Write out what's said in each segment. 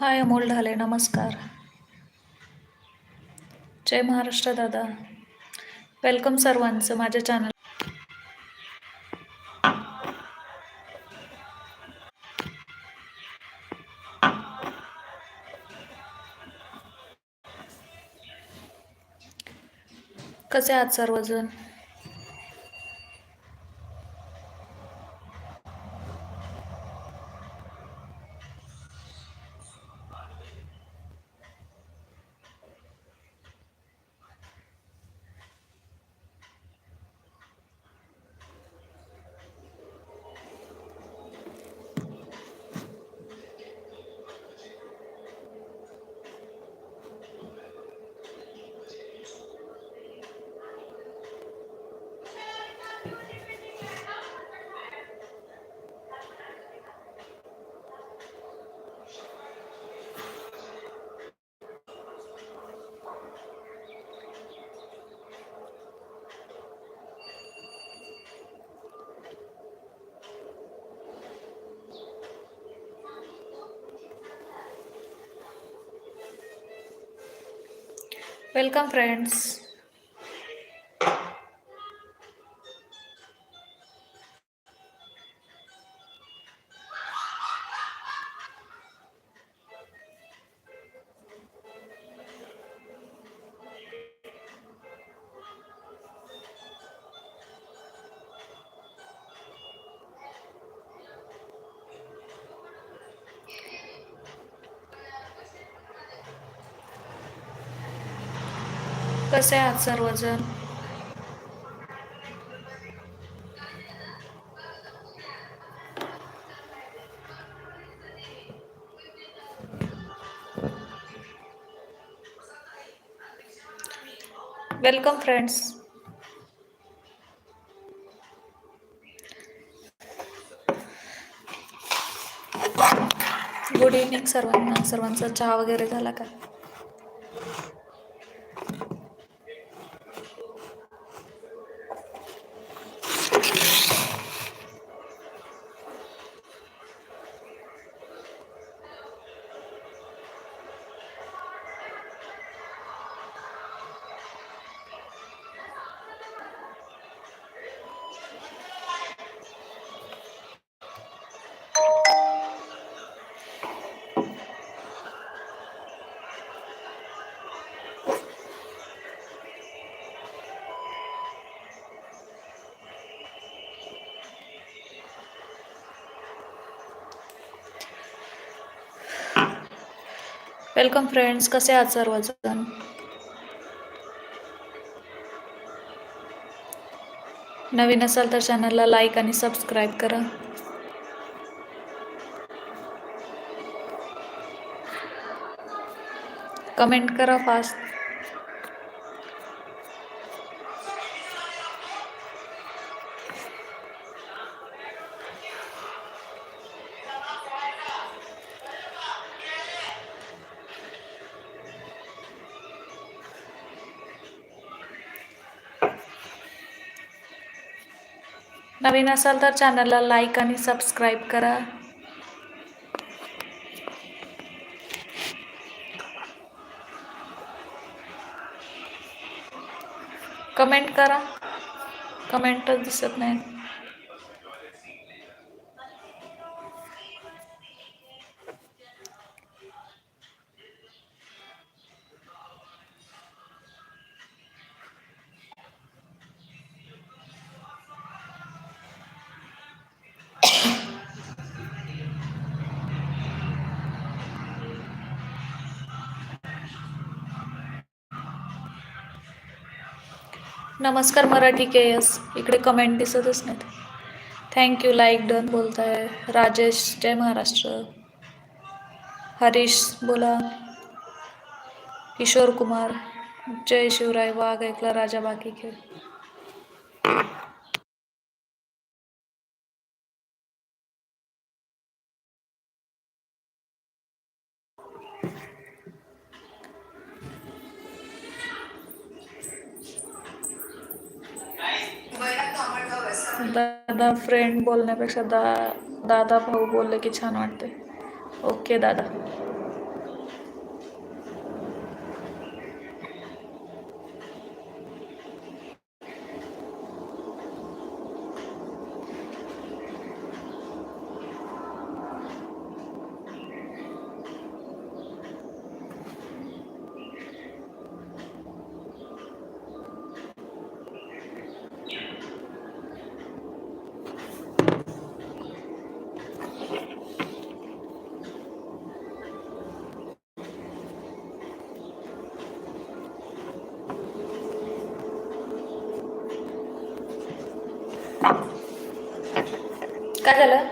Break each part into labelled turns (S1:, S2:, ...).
S1: हाय अमोल ढाले नमस्कार. जय महाराष्ट्र दादा. वेलकम सर्वांचं माझ्या चॅनल कसे आहात सर्वजण? वेलकम फ्रेंड्स कसे आहात सर्वजण? वेलकम फ्रेंड्स गुड इव्हनिंग सर्वांना. सर्वांचा चहा वगैरे झाला का? वेलकम फ्रेंड्स कसे आहात सर्वजण? नवीन असाल तर चॅनलला लाईक आणि सबस्क्राईब करा. कमेंट करा फास्ट नवीन असाल तर चॅनलला लाईक आणि सबस्क्राईब करा. कमेंट करा. कमेंटच दिसत नाही नमस्कार मराठी के एस इकडे कमेंट दिसतच नाहीत. थँक्यू लाईक डन बोलताय. राजेश जय महाराष्ट्र. हरीश बोला. किशोर कुमार जय शिवराय वाघ ऐकला राजा बाकी खेळ. दादा फ्रेंड बोलण्यापेक्षा दा दादा भाऊ बोलले की छान वाटते ओके दादा. काय झालं?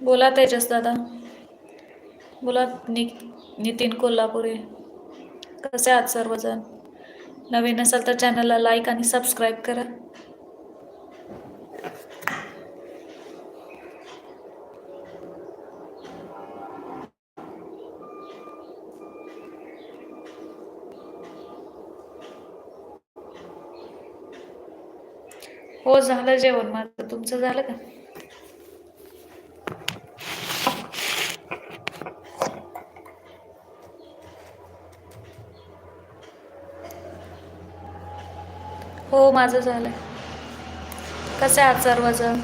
S1: बोला तेजस दादा. बोला नि नितीन कोल्हापुरे. कसे आहात सर्वजण? नवीन असाल तर चॅनलला लाईक आणि सबस्क्राईब करा. हो झालं जेवण. माझं तुमचं झालं का हो माझं झालंय. कसे आहात सर्वजण?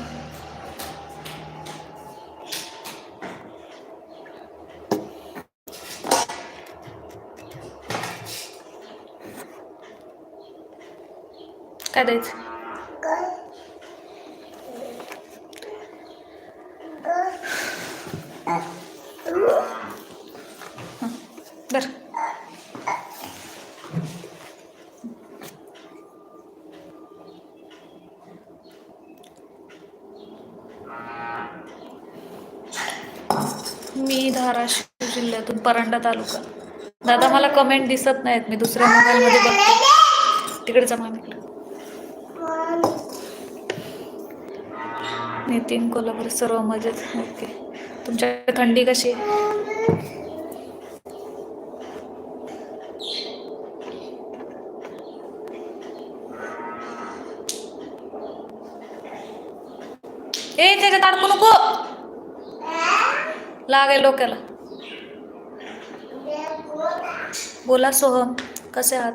S1: काय द्यायचं हं, धर मी धाराशिव जिल्ह्यातून परांडा तालुका. दादा मला कमेंट दिसत नाहीत. मी दुसऱ्या मोबाईलमध्ये बघते. तिकडे जमा नितीन कोल्हापूर सर्व मजेत. ओके. तुमच्या थंडी कशी आहे? ए त्याच्यात अडकू नको. लागेल डोक्याला. बोला सोहम कसे आहात?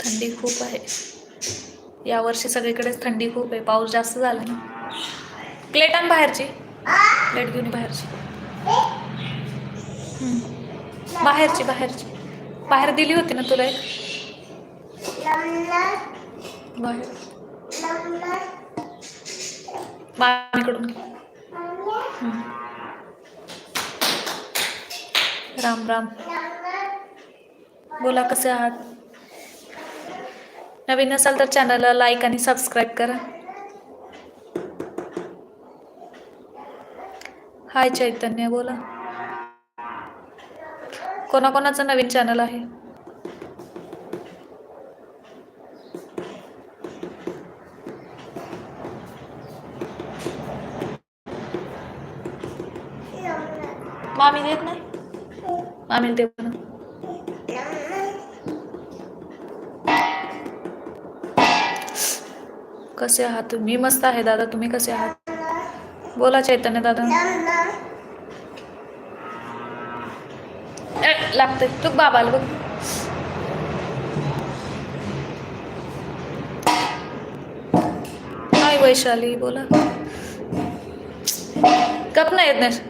S1: थंडी खूप आहे. यावर्षी सगळीकडेच थंडी खूप आहे. पाऊस जास्त झाला ना. प्लेट आण बाहेरची. प्लेट घेऊन बाहेरची. बाहेरची बाहेरची. बाहेर दिली होती ना तुला एक? बाहेर. मामीकडून घे हम्म. राम राम. बोला कसे आहात? नवीन असाल तर चॅनलला लाईक आणि सबस्क्राईब करा. हाय चैतन्य बोला. कोणाकोणाचं नवीन चॅनल आहे? मामी देत नाही कसे आहात तुम्ही? मस्त आहे दादा. तुम्ही कसे आहात? बोला चैतन्य दादा. ए, लागतंय. तू बाबाला बघ. हाय वैशाली बोला. कप नाही येत नाही.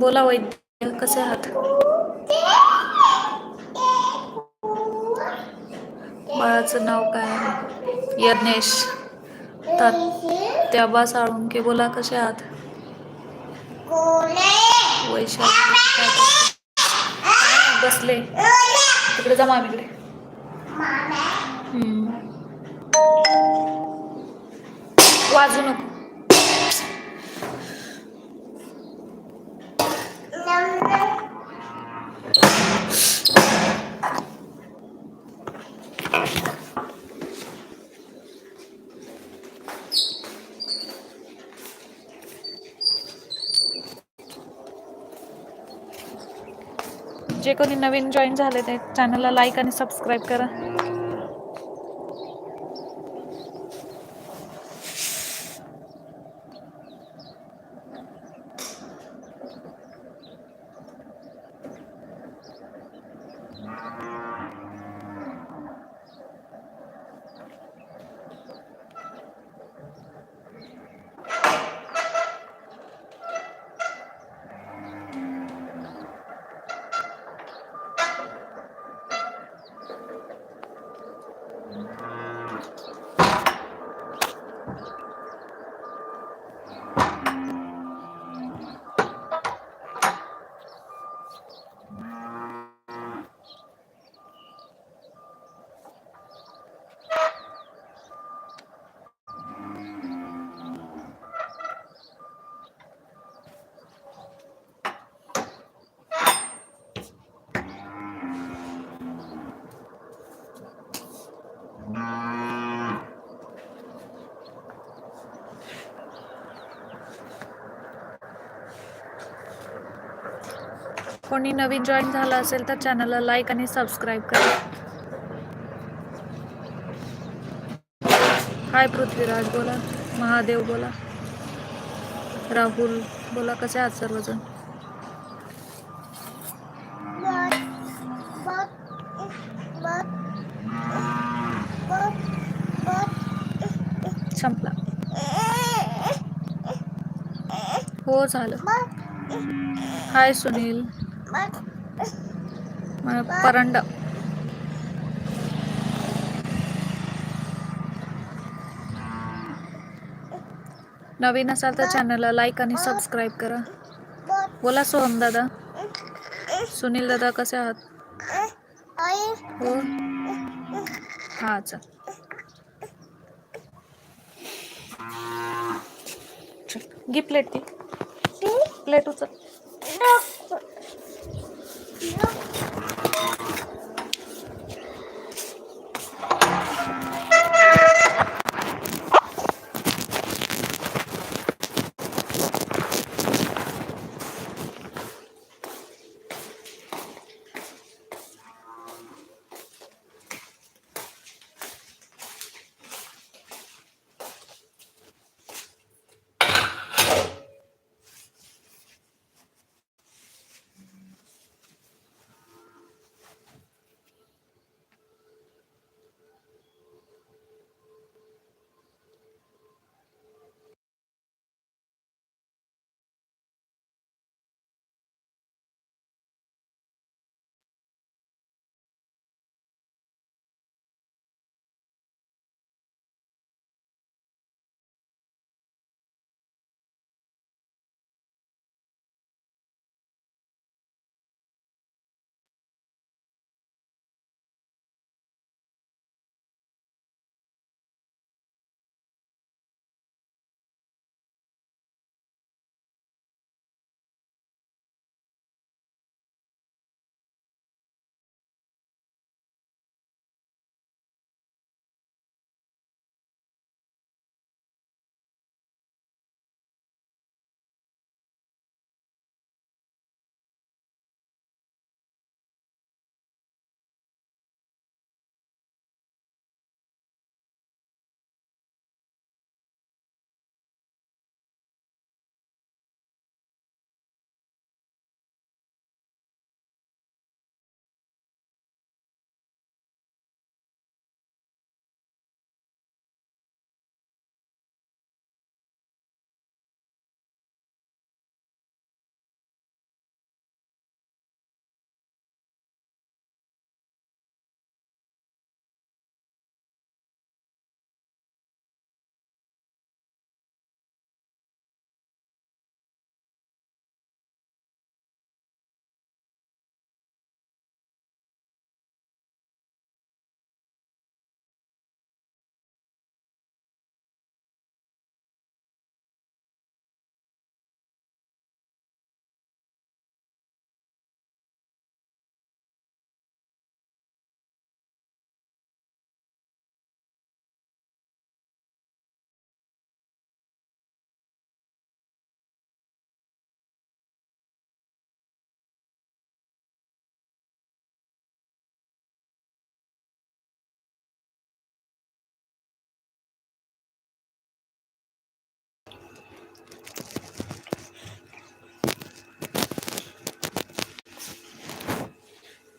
S1: बोला वैद्य कसे आहात? बाळाचं नाव काय आहे? यज्ञेश. त्याबा साळुंके बोला कसे आहात? वैशाली. बसले. तिकडे जा मामीकडे वाजू नको. जे कोणी नवीन जॉईन झाले ते चॅनलला लाईक आणि सबस्क्राईब करा. कोणी नवीन जॉईन झालं असेल तर चॅनलला लाईक आणि सबस्क्राईब करा. हाय पृथ्वीराज बोला महादेव बोला राहुल बोला कसे आहात सर्वजण? संपला. हो झालं. हाय सुनील. परंड. नवीन असाल तर चॅनलला लाईक आणि सबस्क्राईब करा. बोला सोहम दादा. सुनील दादा कसे आहात? हो. हा चल. घे प्लेट ती. प्लेट उचल. Look.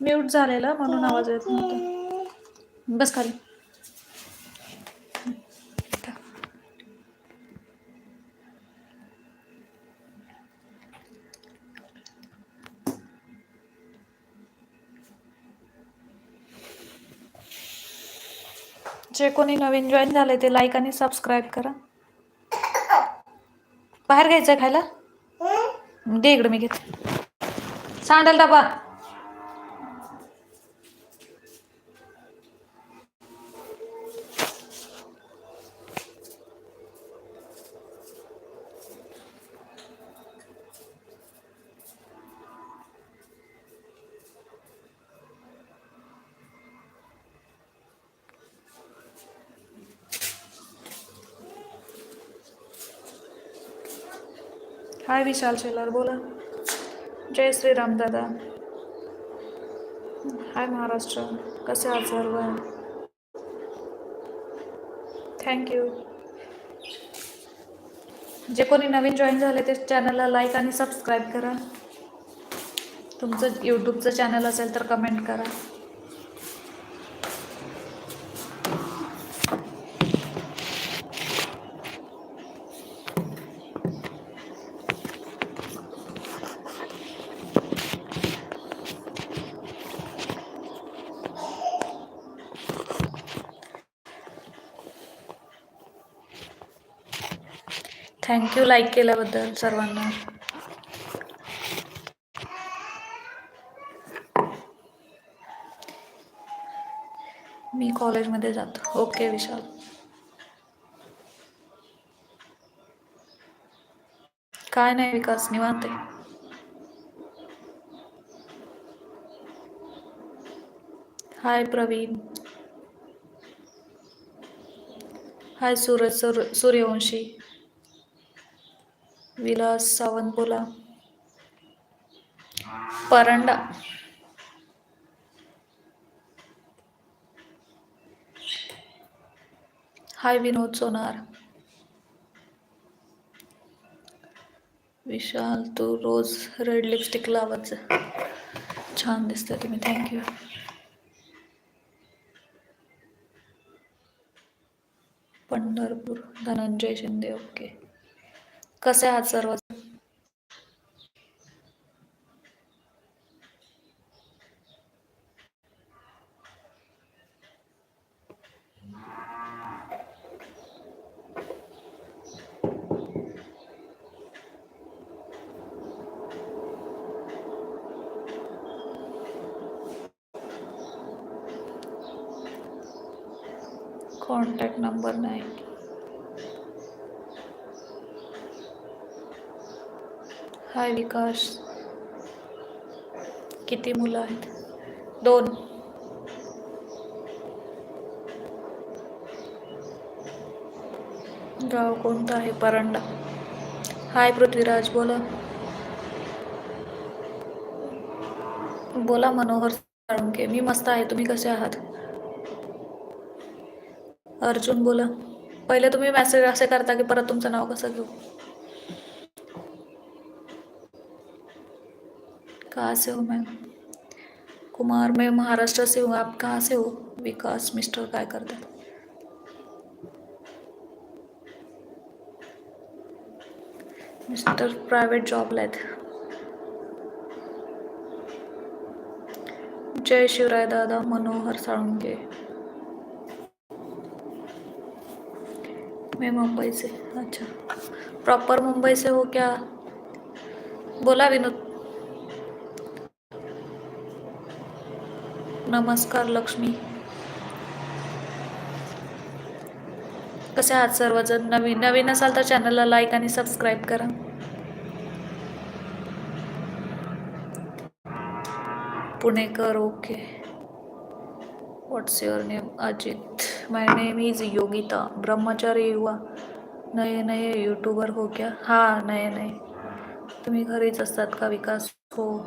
S1: म्यूट झालेला म्हणून आवाज येत नव्हता. बस खाली. जे कोणी नवीन जॉईन झाले ते लाईक आणि सबस्क्राईब करा. बाहेर घ्यायचं खायला? दे इकडं मी घेते. सांडल डबा. हाय विशाल शेलार बोला. जय श्रीराम दादा. हाय महाराष्ट्र कसे आहात सर्व? थँक्यू जे कोणी नवीन जॉईन झाले ते चॅनलला लाईक आणि सबस्क्राईब करा. तुमचं यूट्यूबचं चॅनल असेल तर कमेंट करा. थँक्यू लाईक केल्याबद्दल सर्वांना. मी कॉलेजमध्ये जातो. ओके विशाल. काय नाही विकास निवांत आहे. हाय प्रवीण. हाय सूरज सूर सूर्यवंशी. विलास सावंतपोला. परंडा. हाय विनोद सोनार. विशाल तू रोज रेड लिपस्टिक लावत छान दिसतं तुम्ही. Thank you Pandharpur. Dhananjay Shinde. Okay कसे आहात सर्व? कॉन्टॅक्ट नंबर नाही. हाय विकास. किती मुलं आहेत? दोन. गाव कोणतं आहे? परंडा. हाय पृथ्वीराज बोला. बोला मनोहर साळुंके मी मस्त आहे. तुम्ही कसे आहात? अर्जुन बोला. पहिले तुम्ही मेसेज असे करता की परत तुमचं नाव कसं घेऊ? कहाँ से हो मैम कुमार, मैं महाराष्ट्र से हूँ। आप कहाँ से हो? विकास, मिस्टर काय करतात मिस्टर प्रायव्हेट जॉबला आहेत जय शिवराय दादा, मनोहर साळुंके मैं मुंबई से अच्छा। प्रॉपर मुंबई से हो क्या? बोला विनोद। नमस्कार लक्ष्मी. कसे आहात सर्वजण? नवीन नवीन असाल तर चॅनलला लाईक आणि सबस्क्राईब करा. पुणेकर okay what's your name Ajit. My name is Yogita. ब्रह्मचारी युवा. नये नये यूट्यूबर हो क्या? हां नये नये. तुम्ही घरीच असतात का विकास? हो.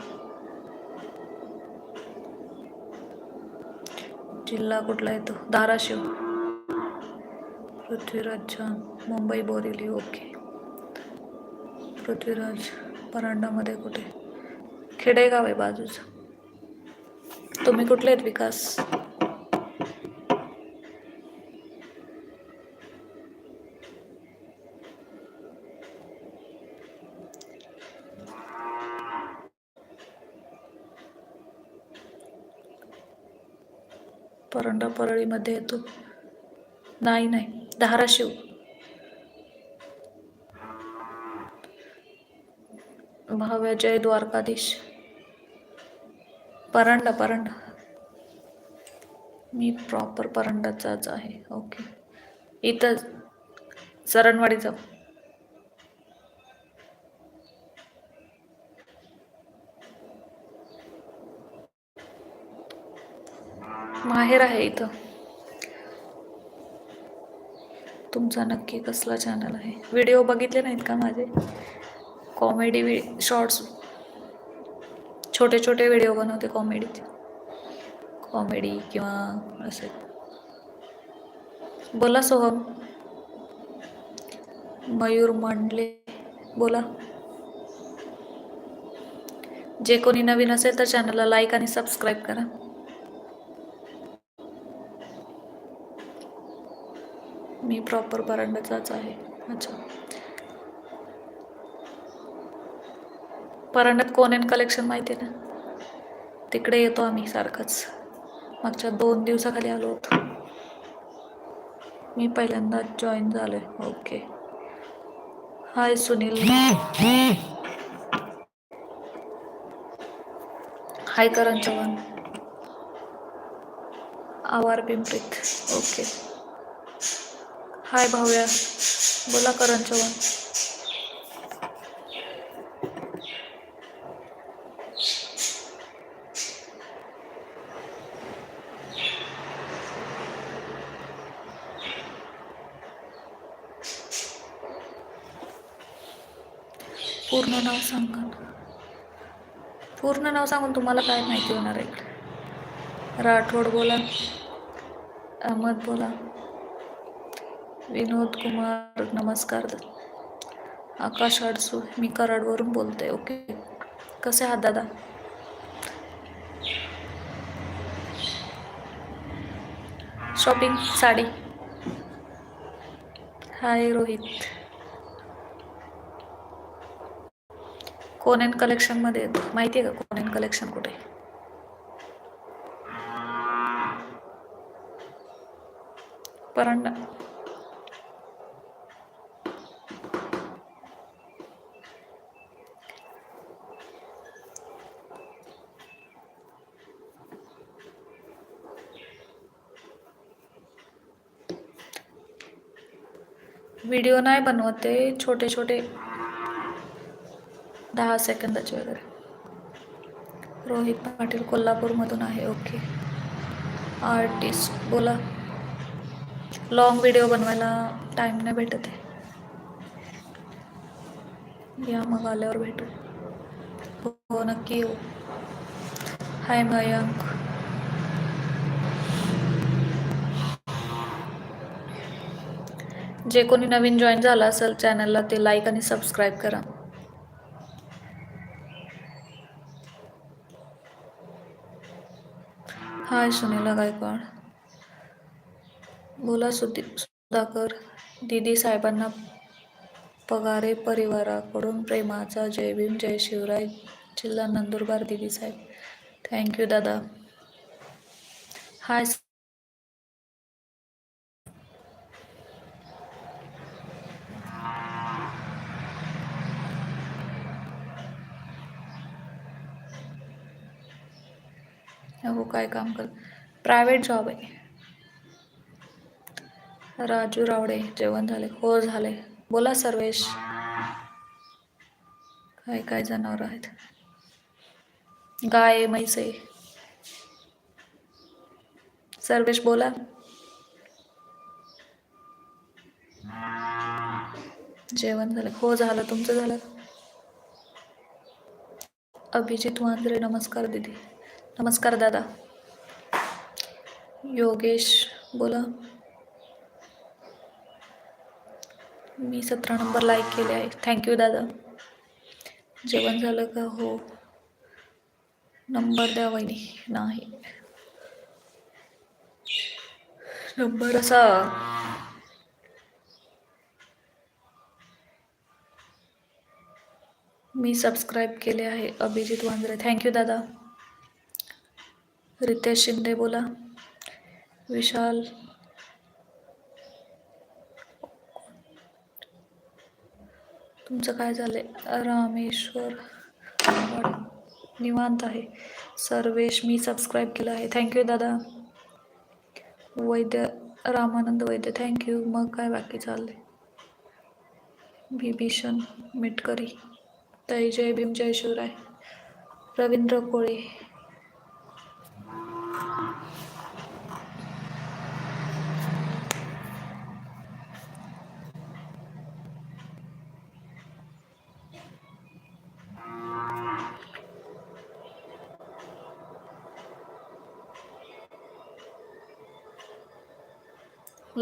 S1: जिल्हा कुठला येतो? धाराशिव. पृथ्वीराज छान मुंबई बोरिवली ओके. पृथ्वीराज परांडामध्ये कुठे? खेडेगाव आहे बाजूचं. तुम्ही कुठले आहेत विकास? परंडा परळीमध्ये येतो. नाही नाही. धाराशिव भाव्या जय द्वारकाधीश. परंडा परंडा. मी प्रॉपर परंडाचाच आहे. ओके इथं जाऊ. माहेर आहे इथं. तुमचा नक्की कसला चॅनल आहे? व्हिडिओ बघितले नाहीत का माझे? कॉमेडी शॉर्ट्स छोटे छोटे व्हिडिओ बनवते कॉमेडीचे कॉमेडी किंवा असे. बोला सोहम. मयूर मंडले. बोला. जे कोणी नवीन असेल तर चॅनलला लाईक आणि सबस्क्राईब करा. मी प्रॉपर परांड्याचाच आहे. अच्छा. परांड्यात कोण एन कलेक्शन माहिती आहे ना? तिकडे येतो आम्ही सारखंच. मागच्या दोन दिवसाखाली आलो होतो. मी पहिल्यांदा जॉईन झालोय. Okay hi Sunil. Hi Karan Chavan. आवार पिंपरीत. Okay hi भाऊया. बोला करण चव्हाण. पूर्ण नाव सांगा. पूर्ण नाव सांगून तुम्हाला काय माहिती होणार आहे? राठोड बोला. अहमद बोला. विनोद कुमार नमस्कार. आकाश अडसू मी कराडवरून बोलते ओके? कसे आहात दादा? शॉपिंग साडी? हाय रोहित. कोनेन कलेक्शनमध्ये माहिती आहे का कोनेन कलेक्शन कुठे? आहे? परांडा. व्हिडिओ नाही बनवते छोटे छोटे दहा सेकंदाचे वगैरे. रोहित पाटील कोल्हापूरमधून आहे ओके आर्टिस्ट बोला. लॉंग व्हिडिओ बनवायला टाईम नाही भेटत आहे. या मग आल्यावर भेटू. हो नक्की येऊ. हाय मयंक जे कोणी नवीन जॉईन झालं असेल चॅनलला ते लाईक आणि सबस्क्राईब करा. हाय सुनीला गायकवाड. बोला सुधी सुधाकर. दीदी साहेबांना पगारे परिवाराकडून प्रेमाचा जय भीम जय शिवराय जिल्हा नंदुरबार दीदी साहेब. थँक्यू दादा. हाय हो काय काम कर. प्रायव्हेट जॉब आहे. राजू रावडे जेवण झाले हो झाले बोला सर्वेश. काय काय जनावर आहेत? गाय म्हैस आहे. सर्वेश बोला. जेवण झालं. हो झालं. तुमचं झालं? अभिजित वांद्रे नमस्कार दीदी. नमस्कार दादा. योगेश बोला. मी सतरा नंबर लाईक केले आहे. थँक्यू दादा. जेवण झालं का? हो. नंबर द्या वहिनी. नाही. नंबर असा. मी सबस्क्राईब केले आहे अभिजित वांद्रे. थँक्यू दादा. रितेश शिंदे बोला. विशाल. तुमचं काय झालंय? रामेश्वर निवांत आहे. सर्वेश मी सबस्क्राईब केलं आहे. थँक्यू दादा. वैद्य रामानंद वैद्य थँक्यू मग काय बाकी चाललंय? बिभीषण मिटकरी. तय जय भीम जय शिवराय. रवींद्र कोळे.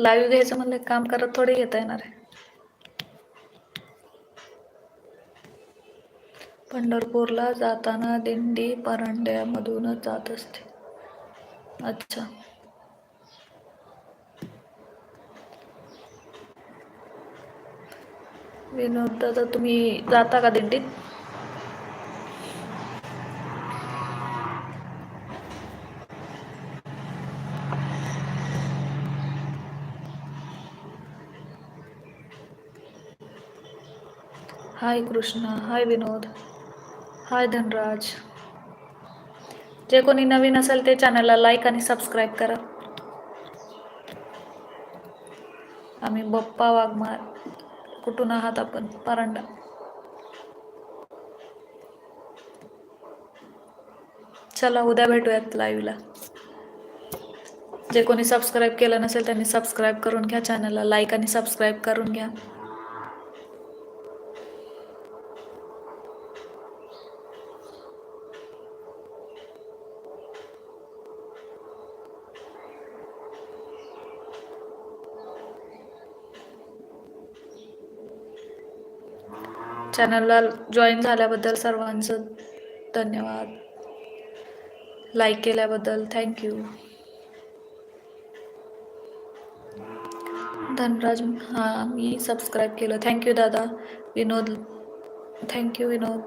S1: लाईव्ह घ्यायचं म्हणलं काम करत थोडे घेता येणार आहे. पंढरपूरला जाताना दिंडी परंड्यामधूनच जात असते. अच्छा. विनोद दादा तुम्ही जाता का दिंडीत? हाय कृष्णा हाय विनोद हाय धनराज. जे कोणी नवीन असेल ते चॅनलला लाईक आणि सबस्क्राईब करा. आम्ही बप्पा वाघमार. कुठून आहात आपण? परांडा. चला उद्या भेटूयात लाईव्हला जे कोणी सबस्क्राईब केलं नसेल त्यांनी सबस्क्राईब करून घ्या चॅनलला लाईक आणि सबस्क्राईब करून घ्या. चॅनलला जॉईन झाल्याबद्दल सर्वांचं धन्यवाद. लाईक केल्याबद्दल थँक्यू धनराज हां मी सबस्क्राईब केलं. थँक्यू दादा. Vinod thank you Vinod.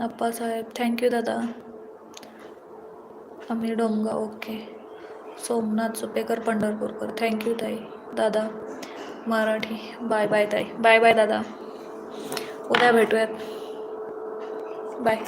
S1: Appasaheb thank you दादा. आम्ही डोंगा ओके. सोमनाथ सुपेकर पंढरपूरकर. थँक्यू ताई. दादा. मराठी. बाय बाय ताई. बाय बाय दादा. उद्या भेटूयात. बाय.